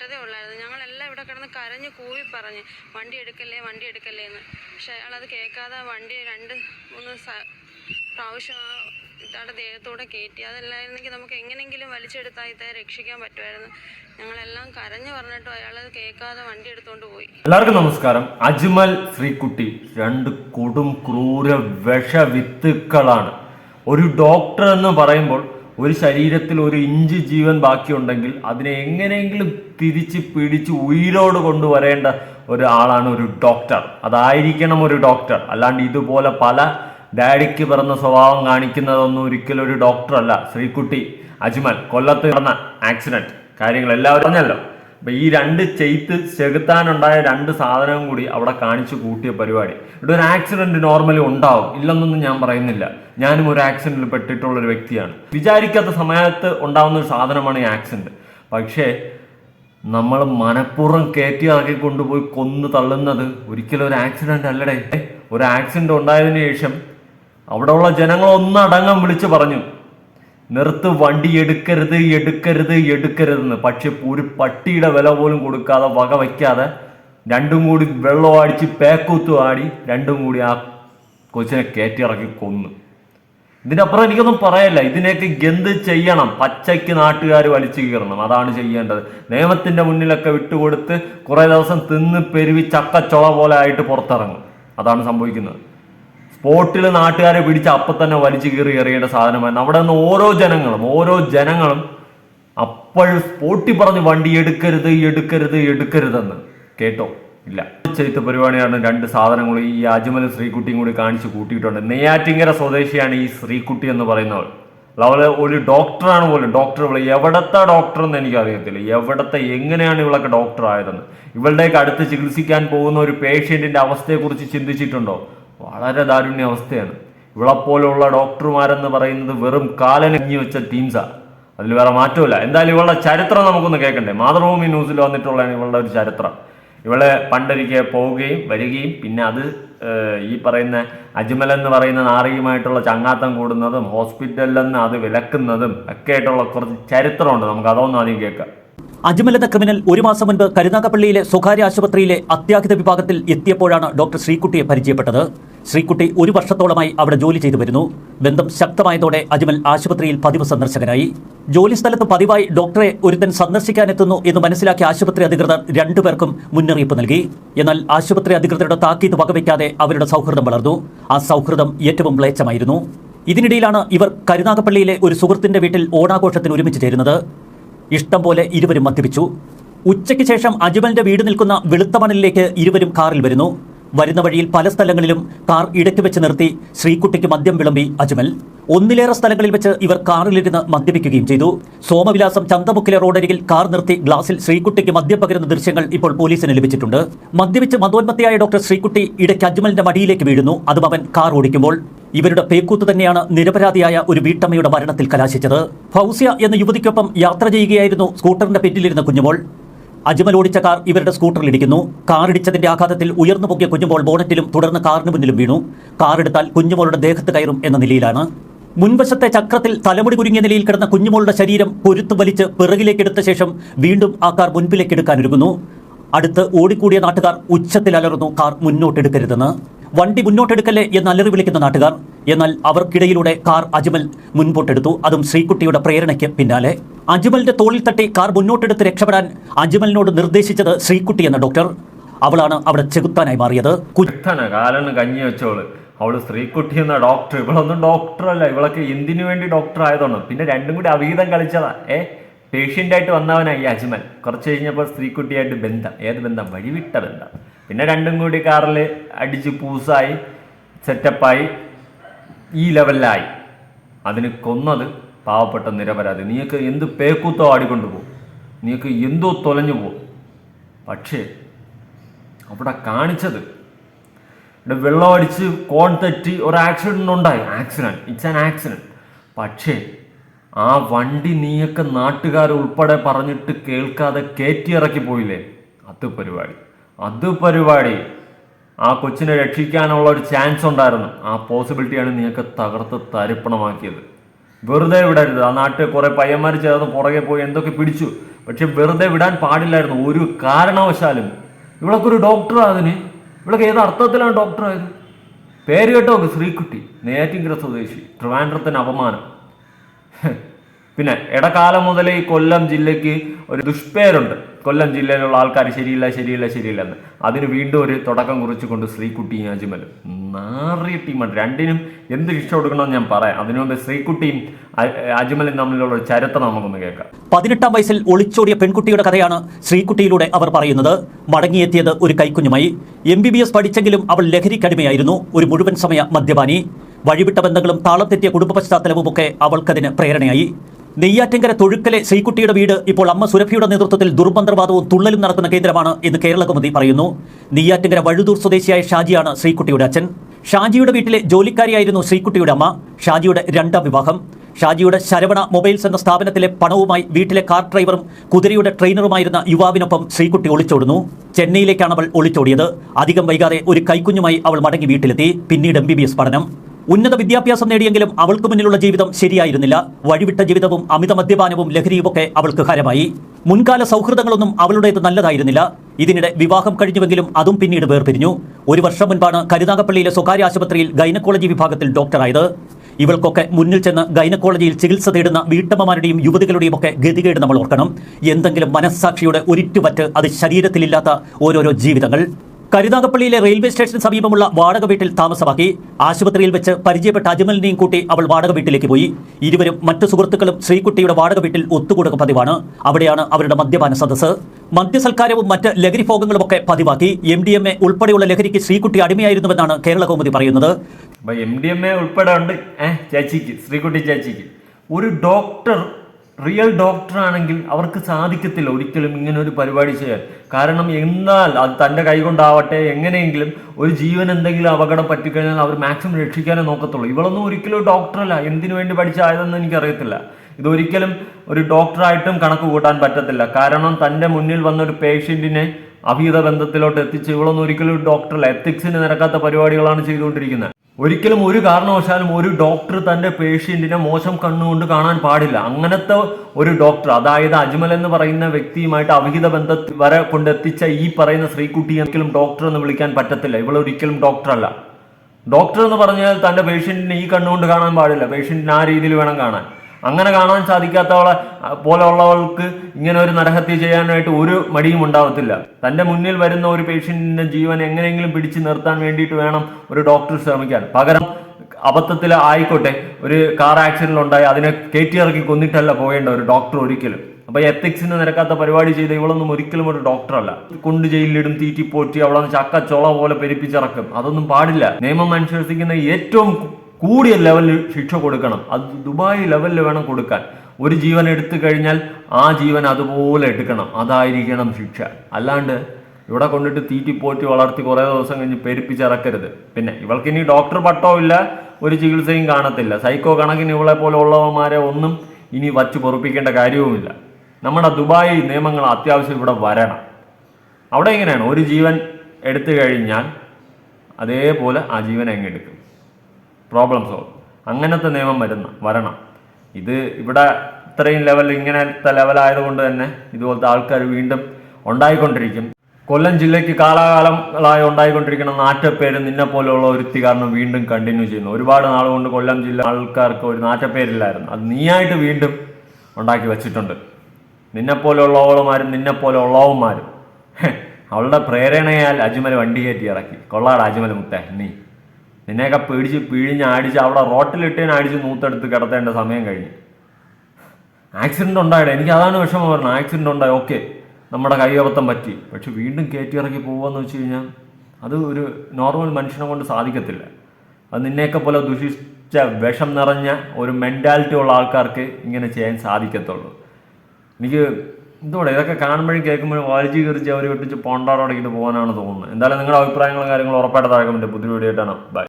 വിട്ടതേ ഉള്ളായിരുന്നു. ഞങ്ങളെല്ലാം ഇവിടെ കിടന്ന് കരഞ്ഞ് കൂവി പറഞ്ഞ് വണ്ടി എടുക്കല്ലേ വണ്ടി എടുക്കല്ലേ എന്ന്. പക്ഷെ അയാളത് കേൾക്കാതെ വണ്ടി രണ്ട് മൂന്ന് പ്രാവശ്യം ആ ഇതാടെ ദേഹത്തൂടെ കയറ്റി അതല്ലായിരുന്നെങ്കിൽ നമുക്ക് എങ്ങനെയെങ്കിലും വലിച്ചെടുത്താൽ ഇതായി രക്ഷിക്കാൻ പറ്റുമായിരുന്നു. ഞങ്ങളെല്ലാം കരഞ്ഞു പറഞ്ഞിട്ടും അയാളത് കേൾക്കാതെ വണ്ടി എടുത്തുകൊണ്ട് പോയി. എല്ലാവർക്കും നമസ്കാരം. അജ്മൽ ശ്രീകുട്ടി രണ്ട് കൊടും ക്രൂര വിഷവിത്തുക്കളാണ്. ഒരു ഡോക്ടർ എന്ന് പറയുമ്പോൾ ഒരു ശരീരത്തിൽ ഒരു ഇഞ്ച് ജീവൻ ബാക്കിയുണ്ടെങ്കിൽ അതിനെ എങ്ങനെയെങ്കിലും തിരിച്ച് പിടിച്ച് ഉയിരോട് കൊണ്ടുവരേണ്ട ഒരാളാണ് ഒരു ഡോക്ടർ അതായിരിക്കണം ഒരു ഡോക്ടർ അല്ലാണ്ട് ഇതുപോലെ പല ഡാഡിക്ക് പിറന്ന സ്വഭാവം കാണിക്കുന്നതൊന്നും ഒരിക്കലും ഒരു ഡോക്ടർ അല്ല. ശ്രീകുട്ടി അജ്മൽ കൊല്ലത്ത് നടന്ന ആക്സിഡന്റ് കാര്യങ്ങൾ എല്ലാവരും പറഞ്ഞല്ലോ. അപ്പൊ ഈ രണ്ട് ചെയ്ത്ത് ചെകുത്താനുണ്ടായ രണ്ട് സാധനവും കൂടി അവിടെ കാണിച്ചു കൂട്ടിയ പരിപാടി. ഇവിടെ ഒരു ആക്സിഡന്റ് നോർമലി ഉണ്ടാവും. ഇല്ലെന്നൊന്നും ഞാൻ പറയുന്നില്ല. ഞാനും ഒരു ആക്സിഡന്റിൽ പെട്ടിട്ടുള്ള ഒരു വ്യക്തിയാണ്. വിചാരിക്കാത്ത സമയത്ത് ഉണ്ടാവുന്ന ഒരു സാധനമാണ് ഈ ആക്സിഡന്റ് പക്ഷേ നമ്മൾ മനഃപൂർവം കയറ്റി ഇറക്കി കൊണ്ടുപോയി കൊന്നു തള്ളുന്നത് ഒരിക്കലും ഒരു ആക്സിഡന്റ് അല്ലടേ. ഒരു ആക്സിഡന്റ് ഉണ്ടായതിനു ശേഷം അവിടെയുള്ള ജനങ്ങൾ ഒന്നടങ്കം വിളിച്ചു പറഞ്ഞു നിർത്ത് വണ്ടി എടുക്കരുത് എടുക്കരുത് എടുക്കരുതെന്ന്. പക്ഷെ ഒരു പട്ടിയുടെ വില പോലും കൊടുക്കാതെ വക വയ്ക്കാതെ രണ്ടും കൂടി വെള്ളം അടിച്ച് പേക്കൂത്തു ആടി രണ്ടും കൂടി ആ കൊച്ചിനെ കയറ്റിറക്കി കൊന്നു. ഇതിനപ്പുറം എനിക്കൊന്നും പറയല്ല. ഇതിനെയൊക്കെ എന്ത് ചെയ്യണം? പച്ചയ്ക്ക് നാട്ടുകാർ വലിച്ചു കീറണം. അതാണ് ചെയ്യേണ്ടത്. നിയമത്തിന്റെ മുന്നിലൊക്കെ വിട്ടുകൊടുത്ത് കുറേ ദിവസം തിന്ന് പെരുവി ചക്കച്ചുള പോലെ ആയിട്ട് പുറത്തിറങ്ങും. അതാണ് സംഭവിക്കുന്നത്. സ്പോട്ടിൽ നാട്ടുകാരെ പിടിച്ച് അപ്പം തന്നെ വലിച്ചു കീറി എറിയേണ്ട സാധനമായിരുന്നു അവിടെ നിന്ന് ഓരോ ജനങ്ങളും ഓരോ ജനങ്ങളും അപ്പോൾ സ്പോട്ടിൽ പറഞ്ഞ് വണ്ടി എടുക്കരുത് എടുക്കരുത് എടുക്കരുതെന്ന് കേട്ടോ. ഇല്ല. ചെയ്ത പരിപാടിയാണ് രണ്ട് സാധനങ്ങൾ ഈ അജ്മൽ ശ്രീകുട്ടിയും കൂടി കാണിച്ച് കൂട്ടിയിട്ടുണ്ട്. നെയ്യാറ്റിങ്കര സ്വദേശിയാണ് ഈ ശ്രീകുട്ടി എന്ന് പറയുന്നവൾ. അവൾ ഒരു ഡോക്ടറാണ് പോലും. ഡോക്ടർ ഇവളെ എവിടത്തെ ഡോക്ടർ എന്ന് എനിക്ക് അറിയത്തില്ല എവിടത്തെ എങ്ങനെയാണ് ഇവളൊക്കെ ഡോക്ടർ ആയതെന്ന്. ഇവളുടെയൊക്കെ അടുത്ത് ചികിത്സിക്കാൻ പോകുന്ന ഒരു പേഷ്യന്റിന്റെ അവസ്ഥയെക്കുറിച്ച് ചിന്തിച്ചിട്ടുണ്ടോ? വളരെ ദാരുണ്യ അവസ്ഥയാണ് ഇവളെപ്പോലുള്ള ഡോക്ടർമാരെന്ന് പറയുന്നത് വെറും കാലനങ്ങി വെച്ച ടീംസാണ് അതിൽ വേറെ മാറ്റമില്ല എന്തായാലും ഇവളുടെ ചരിത്രം നമുക്കൊന്ന് കേൾക്കണ്ടേ? മാതൃഭൂമി ന്യൂസിൽ വന്നിട്ടുള്ളതാണ് ഇവളുടെ ഒരു ചരിത്രം. ഇവളെ പണ്ടൊരിക്കൽ പോവുകയും വരികയും പിന്നെ അത് ഈ പറയുന്ന അജ്മൽ എന്ന് പറയുന്ന നാറിയുമായിട്ടുള്ള ചങ്ങാത്തം കൂടുന്നതും ഹോസ്പിറ്റലിൽ നിന്ന് അത് വിലക്കുന്നതും ഒക്കെ ആയിട്ടുള്ള കുറച്ച് ചരിത്രമുണ്ട്. നമുക്ക് അതൊന്നും ആദ്യം കേൾക്കാം. അജ്മൽ ക്രിമിനൽ ഒരു മാസം മുൻപ് കരുനാഗപ്പള്ളിയിലെ സ്വകാര്യ ആശുപത്രിയിലെ അത്യാഹിത വിഭാഗത്തിൽ എത്തിയപ്പോഴാണ് ഡോക്ടർ ശ്രീകുട്ടിയെ പരിചയപ്പെട്ടത്. ശ്രീകുട്ടി ഒരു വർഷത്തോളമായി അവിടെ ജോലി ചെയ്തു വരുന്നു. ബന്ധം ശക്തമായതോടെ അജ്മൽ ആശുപത്രിയിൽ പതിവ് സന്ദർശകനായി. ജോലി സ്ഥലത്ത് പതിവായി ഡോക്ടറെ ഒരുത്തൻ സന്ദർശിക്കാനെത്തുന്നു എന്ന് മനസ്സിലാക്കിയ ആശുപത്രി അധികൃതർ രണ്ടുപേർക്കും മുന്നറിയിപ്പ് നൽകി. എന്നാൽ ആശുപത്രി അധികൃതരുടെ താക്കീത് വകവയ്ക്കാതെ അവരുടെ സൗഹൃദം വളർന്നു. ആ സൗഹൃദം ഏറ്റവും മ്ലേച്ഛമായിരുന്നു. ഇതിനിടയിലാണ് ഇവർ കരുനാഗപ്പള്ളിയിലെ ഒരു സുഹൃത്തിന്റെ വീട്ടിൽ ഓണാഘോഷത്തിന് ഒരുമിച്ച് ചേരുന്നത്. ഇഷ്ടം പോലെ ഇരുവരും മദ്യപിച്ചു. ഉച്ചയ്ക്ക് ശേഷം അജ്മലിന്റെ വീട് നിൽക്കുന്ന വെളുത്ത മണലിലേക്ക് ഇരുവരും കാറിൽ വരുന്നു. വരുന്ന വഴിയിൽ പല സ്ഥലങ്ങളിലും കാർ ഇടയ്ക്ക് വെച്ച് നിർത്തി ശ്രീകുട്ടിക്ക് മദ്യം വിളമ്പി അജ്മൽ. ഒന്നിലേറെ സ്ഥലങ്ങളിൽ വെച്ച് ഇവർ കാറിലിരുന്ന് മദ്യപിക്കുകയും ചെയ്തു. സോമവിലാസം ചന്തമുക്കിലെ റോഡരികിൽ കാർ നിർത്തി ഗ്ലാസിൽ ശ്രീകുട്ടിക്ക് മദ്യം പകരുന്ന ദൃശ്യങ്ങൾ ഇപ്പോൾ പോലീസിന് ലഭിച്ചിട്ടുണ്ട്. മദ്യപിച്ച് മതോന്മത്തിയായ ഡോക്ടർ ശ്രീകുട്ടി ഇടയ്ക്ക് അജ്മലിന്റെ മടിയിലേക്ക് വീഴുന്നു. അതും അവൻ കാർ ഓടിക്കുമ്പോൾ. ഇവരുടെ പേക്കൂത്ത് തന്നെയാണ് നിരപരാധിയായ ഒരു വീട്ടമ്മയുടെ മരണത്തിൽ കലാശിച്ചത്. ഫൗസിയ എന്ന യുവതിക്കൊപ്പം യാത്ര ചെയ്യുകയായിരുന്നു സ്കൂട്ടറിന്റെ പിന്നിലിരുന്ന കുഞ്ഞുമോൾ. അജ്മൽ ഓടിച്ച കാർ ഇവരുടെ കാർ ഇടിച്ചതിന്റെ ആഘാതത്തിൽ ഉയർന്നു പൊക്കിയ കുഞ്ഞുമോൾ ബോണറ്റിലും തുടർന്ന് കാറിന് മുന്നിലും വീണു. കാറെടുത്താൽ കുഞ്ഞുമോളുടെ ദേഹത്ത് കയറും എന്ന നിലയിലാണ്. മുൻവശത്തെ ചക്രത്തിൽ തലമുടി കുരുങ്ങിയ നിലയിൽ കിടന്ന കുഞ്ഞുമോളുടെ ശരീരം പൊരുത്തു വലിച്ച് പിറകിലേക്കെടുത്ത ശേഷം വീണ്ടും ആ കാർ മുൻപിലേക്കെടുക്കാനൊരുങ്ങുന്നു. അടുത്ത് ഓടിക്കൂടിയ നാട്ടുകാർ ഉച്ചത്തിൽ അലറുന്നു കാർ മുന്നോട്ടെടുക്കരുതെന്ന്. വണ്ടി മുന്നോട്ടെടുക്കല്ലേ എന്ന് അലറി വിളിക്കുന്ന നാട്ടുകാർ. എന്നാൽ അവർക്കിടയിലൂടെ കാർ അജ്മൽ മുൻപോട്ടെടുത്തു. അതും ശ്രീകുട്ടിയുടെ പ്രേരണയ്ക്ക് പിന്നാലെ. അജ്മലിന്റെ തോളിൽ തട്ടി കാർ മുന്നോട്ടെടുത്ത് രക്ഷപ്പെടാൻ അജ്മലിനോട് നിർദ്ദേശിച്ചത് ശ്രീകുട്ടി എന്ന ഡോക്ടർ. അവളാണ് അവിടെ ചെകുത്താനായി മാറിയത്. കഞ്ഞി വെച്ചോൾ അവൾ സ്ത്രീക്കുട്ടി എന്ന ഡോക്ടർ. ഇവളൊന്നും ഡോക്ടറല്ല. ഇവളൊക്കെ എന്തിനു വേണ്ടി ഡോക്ടർ ആയതാണ്. പിന്നെ രണ്ടും കൂടി അവീതം കളിച്ചതാ. ഏ? പേഷ്യന്റായിട്ട് വന്നവനായി അജ്മൽ. കുറച്ച് കഴിഞ്ഞപ്പോൾ സ്ത്രീക്കുട്ടിയായിട്ട് ബന്ധം. ഏത് ബന്ധം? വഴിവിട്ട ബന്ധം. പിന്നെ രണ്ടും കൂടി കാറിൽ അടിച്ച് പൂസായി സെറ്റപ്പായി ഈ ലെവലിലായി അതിന് കൊന്നത് പാവപ്പെട്ട നിരപരാധി. നീക്ക് എന്ത് പേക്കൂത്തോ ആടിക്കൊണ്ടു പോകും. നീക്ക് എന്തോ തൊലഞ്ഞു പോകും. പക്ഷേ അവിടെ കാണിച്ചത് ഇവിടെ വെള്ളം അടിച്ച് കോൺ തെറ്റി ഒരു ആക്സിഡന്റ് ഉണ്ടായി. ആക്സിഡന്റ് ഇറ്റ്സ് ആൻ ആക്സിഡന്റ് പക്ഷേ ആ വണ്ടി നീയൊക്കെ നാട്ടുകാർ ഉൾപ്പെടെ പറഞ്ഞിട്ട് കേൾക്കാതെ കയറ്റി ഇറക്കി പോയില്ലേ? അത് പരിപാടി. അത് പരിപാടി. ആ കൊച്ചിനെ രക്ഷിക്കാനുള്ള ഒരു ചാൻസ് ഉണ്ടായിരുന്നു. ആ പോസിബിലിറ്റിയാണ് നിങ്ങൾക്ക് തകർത്ത് തരിപ്പണമാക്കിയത്. വെറുതെ വിടരുത്. ആ നാട്ടിൽ കുറേ പയ്യന്മാർ ചേർന്ന് പുറകെ പോയി എന്തൊക്കെ പിടിച്ചു. പക്ഷെ വെറുതെ വിടാൻ പാടില്ലായിരുന്നു. ഒരു കാരണവശാലും. ഇവളൊക്കെ ഒരു ഡോക്ടർ അതിന്. ഇവളൊക്കെ ഏത് അർത്ഥത്തിലാണ് ഡോക്ടറായത് പേര് കേട്ടോ ശ്രീകുട്ടി. നെയ്യാറ്റിങ്കര സ്വദേശി. ട്രിവാൻഡ്രത്തിന് അപമാനം. പിന്നെ ഇടക്കാലം മുതലേ ഈ കൊല്ലം ജില്ലയ്ക്ക് ഒരു ദുഷ്പേരുണ്ട്. കൊല്ലം ജില്ലയിലുള്ള ആൾക്കാർ ശരിയില്ല ശരിയില്ല ശരിയില്ല എന്ന്. അതിന് വീണ്ടും ഒരു തുടക്കം കുറിച്ചുകൊണ്ട് ശ്രീകുട്ടിയും അജ്മലും നാറിയ ടീമാണ്. രണ്ടിനും എന്ത് ശിക്ഷ കൊടുക്കണമെന്ന് ഞാൻ പറയാം. അതിനുമുമ്പ് ശ്രീകുട്ടിയും അജ്മലും തമ്മിലുള്ള ഒരു ചരിത്രം നമുക്കൊന്ന് കേൾക്കാം. പതിനെട്ടാം വയസ്സിൽ ഒളിച്ചോടിയ പെൺകുട്ടിയുടെ കഥയാണ് ശ്രീകുട്ടിയിലൂടെ അവർ പറയുന്നത്. മടങ്ങിയെത്തിയത് ഒരു കൈക്കുഞ്ഞുമായി. എം ബി ബി എസ് പഠിച്ചെങ്കിലും അവൾ ലഹരിക്കടിമയായിരുന്നു ഒരു മുഴുവൻ സമയ മദ്യപാനി. വഴിവിട്ട ബന്ധങ്ങളും താളം തെറ്റിയ കുടുംബ പശ്ചാത്തലവുമൊക്കെ അവൾക്കതിന് പ്രേരണയായി. നെയ്യാറ്റിങ്കര തൊഴുക്കലെ ശ്രീകുട്ടിയുടെ വീട് ഇപ്പോൾ അമ്മ സുരഭിയുടെ നേതൃത്വത്തിൽ ദുർമന്ത്രവാദവും തുള്ളലും നടക്കുന്ന കേന്ദ്രമാണ് എന്ന് കേരള പറയുന്നു. നെയ്യാറ്റിങ്കര വഴുതൂർ സ്വദേശിയായ ഷാജിയാണ് ശ്രീകുട്ടിയുടെ അച്ഛൻ. ഷാജിയുടെ വീട്ടിലെ ജോലിക്കാരിയായിരുന്നു ശ്രീകുട്ടിയുടെ അമ്മ. ഷാജിയുടെ രണ്ടാം വിവാഹം. ഷാജിയുടെ ശരവണ മൊബൈൽസ് എന്ന സ്ഥാപനത്തിലെ പണവുമായി വീട്ടിലെ കാർ ഡ്രൈവറും കുതിരയുടെ ട്രെയിനറുമായിരുന്ന യുവാവിനൊപ്പം ശ്രീകുട്ടി ഒളിച്ചോടുന്നു. ചെന്നൈയിലേക്കാണ് അവൾ ഒളിച്ചോടിയത്. അധികം വൈകാതെ ഒരു കൈക്കുഞ്ഞുമായി അവൾ മടങ്ങി വീട്ടിലെത്തി. പിന്നീട് എം പഠനം. ഉന്നത വിദ്യാഭ്യാസം നേടിയെങ്കിലും അവൾക്ക് മുന്നിലുള്ള ജീവിതം ശരിയായിരുന്നില്ല. വഴിവിട്ട ജീവിതവും അമിത മദ്യപാനവും ലഹരിയുമൊക്കെ അവൾക്ക് ഹരമായി. മുൻകാല സൗഹൃദങ്ങളൊന്നും അവളുടേത് നല്ലതായിരുന്നില്ല. ഇതിനിടെ വിവാഹം കഴിഞ്ഞുവെങ്കിലും അതും പിന്നീട് വേർപിരിഞ്ഞു. ഒരു വർഷം മുൻപാണ് കരുനാഗപ്പള്ളിയിലെ സ്വകാര്യ ആശുപത്രിയിൽ ഗൈനക്കോളജി വിഭാഗത്തിൽ ഡോക്ടറായത്. ഇവൾക്കൊക്കെ മുന്നിൽ ചെന്ന് ഗൈനക്കോളജിയിൽ ചികിത്സ തേടുന്ന വീട്ടമ്മമാരുടെയും യുവതികളുടെയും ഒക്കെ ഗതികേട് നമ്മൾ ഓർക്കണം. എന്തെങ്കിലും മനസ്സാക്ഷിയുടെ ഒരിറ്റുപറ്റ് അത് ശരീരത്തിലില്ലാത്ത ഓരോരോ ജീവിതങ്ങൾ. കരുനാഗപ്പള്ളിയിലെ റെയിൽവേ സ്റ്റേഷന് സമീപമുള്ള വാടക വീട്ടിൽ താമസമാക്കി. ആശുപത്രിയിൽ വെച്ച് പരിചയപ്പെട്ട അജ്മലിനെയും കൂട്ടി അവൾ വാടക വീട്ടിലേക്ക് പോയി. ഇരുവരും മറ്റു സുഹൃത്തുക്കളും ശ്രീകുട്ടിയുടെ വാടക വീട്ടിൽ ഒത്തുകൂടുക പതിവാണ്. അവിടെയാണ് അവരുടെ മദ്യപാന സദസ്സ്. മദ്യസൽക്കാരവും മറ്റ് ലഹരി ഭോഗങ്ങളും ഒക്കെ പതിവാക്കി. എം ഡി എം എ ഉൾപ്പെടെയുള്ള ലഹരിക്ക് ശ്രീകുട്ടി അടിമയായിരുന്നുവെന്നാണ് കേരള കൗമുദി പറയുന്നത് ഉൾപ്പെടെ ഉണ്ട്. ചേച്ചിക്ക് ശ്രീകുട്ടി ചേച്ചിക്ക്. ഒരു ഡോക്ടർ റിയൽ ഡോക്ടർ ആണെങ്കിൽ അവർക്ക് സാധിക്കത്തില്ല ഒരിക്കലും ഇങ്ങനെ ഒരു പരിപാടി ചെയ്യാൻ. കാരണം എന്നാൽ അത് തന്റെ കൈകൊണ്ടാവട്ടെ എങ്ങനെയെങ്കിലും ഒരു ജീവൻ എന്തെങ്കിലും അപകടം പറ്റിക്കഴിഞ്ഞാൽ അവർ മാക്സിമം രക്ഷിക്കാനേ നോക്കത്തുള്ളൂ. ഇവളൊന്നും ഒരിക്കലും ഡോക്ടറല്ല എന്തിനു വേണ്ടി പഠിച്ചായതെന്ന് എനിക്കറിയത്തില്ല. ഇതൊരിക്കലും ഒരു ഡോക്ടറായിട്ടും കണക്ക് കൂട്ടാൻ പറ്റത്തില്ല. കാരണം തന്റെ മുന്നിൽ വന്ന ഒരു പേഷ്യന്റിനെ അഭീത ബന്ധത്തിലോട്ട് എത്തിച്ച് ഇവളൊന്നും ഒരിക്കലും ഒരു ഡോക്ടറല്ല എത്തിക്സിന് നിരക്കാത്ത പരിപാടികളാണ് ചെയ്തുകൊണ്ടിരിക്കുന്നത്. ഒരിക്കലും ഒരു കാരണവശാലും ഒരു ഡോക്ടർ തന്റെ പേഷ്യന്റിനെ മോശം കണ്ണുകൊണ്ട് കാണാൻ പാടില്ല. അങ്ങനത്തെ ഒരു ഡോക്ടർ അതായത് അജ്മൽ എന്ന് പറയുന്ന വ്യക്തിയുമായിട്ട് അവിഹിത ബന്ധത്തിൽ വരെ കൊണ്ടെത്തിച്ച ഈ പറയുന്ന ശ്രീകുട്ടിയെ ഒരിക്കലും ഡോക്ടർ എന്ന് വിളിക്കാൻ പറ്റത്തില്ല. ഇവൾ ഒരിക്കലും ഡോക്ടറല്ല ഡോക്ടർ എന്ന് പറഞ്ഞാൽ തന്റെ പേഷ്യന്റിനെ ഈ കണ്ണുകൊണ്ട് കാണാൻ പാടില്ല. പേഷ്യന്റിന് ആ രീതിയിൽ വേണം കാണാൻ. അങ്ങനെ കാണാൻ സാധിക്കാത്തവളെ പോലെയുള്ളവൾക്ക് ഇങ്ങനെ ഒരു നരഹത്യ ചെയ്യാനായിട്ട് ഒരു മടിയും ഉണ്ടാവത്തില്ല. തന്റെ മുന്നിൽ വരുന്ന ഒരു പേഷ്യന്റിന്റെ ജീവൻ എങ്ങനെയെങ്കിലും പിടിച്ചു നിർത്താൻ വേണ്ടിയിട്ട് വേണം ഒരു ഡോക്ടർ ശ്രമിക്കാൻ. പകരം അബദ്ധത്തിൽ ആയിക്കോട്ടെ ഒരു കാർ ആക്സിഡന്റ് ഉണ്ടായി അതിനെ കയറ്റി ഇറക്കി കൊന്നിട്ടല്ല പോകേണ്ട ഒരു ഡോക്ടർ ഒരിക്കലും. അപ്പൊ എത്തിക്സിന് നിരക്കാത്ത പരിപാടി ചെയ്ത ഇവളൊന്നും ഒരിക്കലും ഒരു ഡോക്ടറല്ല. കൊണ്ട് ജയിലിലിടും തീറ്റി പോറ്റി അവളെ ചക്ക ചോള പോലെ പെരുപ്പിച്ചിറക്കും. അതൊന്നും പാടില്ല. നിയമം അനുശാസിക്കുന്ന ഏറ്റവും കൂടിയ ലെവലിൽ ശിക്ഷ കൊടുക്കണം. അത് ദുബായ് ലെവലിൽ വേണം കൊടുക്കാൻ. ഒരു ജീവൻ എടുത്തു കഴിഞ്ഞാൽ ആ ജീവൻ അതുപോലെ എടുക്കണം. അതായിരിക്കണം ശിക്ഷ. അല്ലാണ്ട് ഇവിടെ കൊണ്ടിട്ട് തീറ്റി പോറ്റി വളർത്തി കുറേ ദിവസം കഴിഞ്ഞ് പെരുപ്പിച്ചിറക്കരുത്. പിന്നെ ഇവൾക്കിനി ഡോക്ടർ പട്ടോ ഇല്ല ഒരു ചികിത്സയും കാണത്തില്ല. സൈക്കോ കണക്കിന് ഇവളെ പോലെ ഉള്ളവന്മാരെ ഒന്നും ഇനി വച്ച് പൊറുപ്പിക്കേണ്ട കാര്യവുമില്ല. നമ്മുടെ ദുബായ് നിയമങ്ങൾ അത്യാവശ്യം ഇവിടെ വരണം. അവിടെ എങ്ങനെയാണ്? ഒരു ജീവൻ എടുത്തു കഴിഞ്ഞാൽ അതേപോലെ ആ ജീവൻ അങ്ങ് എടുക്കും. പ്രോബ്ലം സോൾവ് അങ്ങനത്തെ നിയമം വരുന്ന വരണം. ഇത് ഇവിടെ ഇത്രയും ലെവൽ ഇങ്ങനത്തെ ലെവലായതുകൊണ്ട് തന്നെ ഇതുപോലത്തെ ആൾക്കാർ വീണ്ടും ഉണ്ടായിക്കൊണ്ടിരിക്കും. കൊല്ലം ജില്ലയ്ക്ക് കാലാകാലങ്ങളായി ഉണ്ടായിക്കൊണ്ടിരിക്കുന്ന നാറ്റപ്പേര് നിന്നെ പോലെയുള്ള ഒരുത്തി കാരണം വീണ്ടും കണ്ടിന്യൂ ചെയ്യുന്നു. ഒരുപാട് നാൾ കൊണ്ട് കൊല്ലം ജില്ല ആൾക്കാർക്ക് ഒരു നാറ്റപ്പേരില്ലായിരുന്നു. അത് നീയായിട്ട് വീണ്ടും ഉണ്ടാക്കി വച്ചിട്ടുണ്ട്. നിന്നെ പോലെയുള്ളവളുമാരും നിന്നെ പോലെ ഉള്ളവന്മാരും അവളുടെ പ്രേരണയാൽ അജ്മൽ വണ്ടി കയറ്റി ഇറക്കി. കൊള്ളാട് അജ്മൽ മുത്തേ നീ. നിന്നെയൊക്കെ പേടിച്ച് പിഴിഞ്ഞ് അടിച്ച് അവിടെ റോട്ടിലിട്ടേന് അടിച്ച് നൂത്തെടുത്ത് കിടത്തേണ്ട സമയം കഴിഞ്ഞു. ആക്സിഡന്റ് ഉണ്ടായിട്ട് എനിക്ക് അതാണ് വിഷമം പറഞ്ഞത്. ആക്സിഡന്റ് ഉണ്ടായി. ഓക്കെ നമ്മുടെ കൈയബദ്ധം പറ്റി. പക്ഷെ വീണ്ടും കയറ്റി ഇറക്കി പോവാന്ന് വെച്ച് കഴിഞ്ഞാൽ അത് ഒരു നോർമൽ മനുഷ്യനെ കൊണ്ട് സാധിക്കത്തില്ല. അത് നിന്നെയൊക്കെ പോലെ ദുഷിച്ച വിഷം നിറഞ്ഞ ഒരു മെന്റാലിറ്റി ഉള്ള ആൾക്കാർക്ക് ഇങ്ങനെ ചെയ്യാൻ സാധിക്കത്തുള്ളൂ. എനിക്ക് ഇതോടെ ഇതൊക്കെ കാണുമ്പോഴും കേൾക്കുമ്പോഴും വാലിച്ച് കയറി ചവരി വെട്ടിച്ച് പോണ്ടാറോടക്കിട്ട് പോകാനാണ് തോന്നുന്നത്. എന്തായാലും നിങ്ങളുടെ അഭിപ്രായങ്ങളും കാര്യങ്ങളും ഉറപ്പായിട്ട് താഴെ പുതിയ വീഡിയോ ആയിട്ടാണ് ബൈ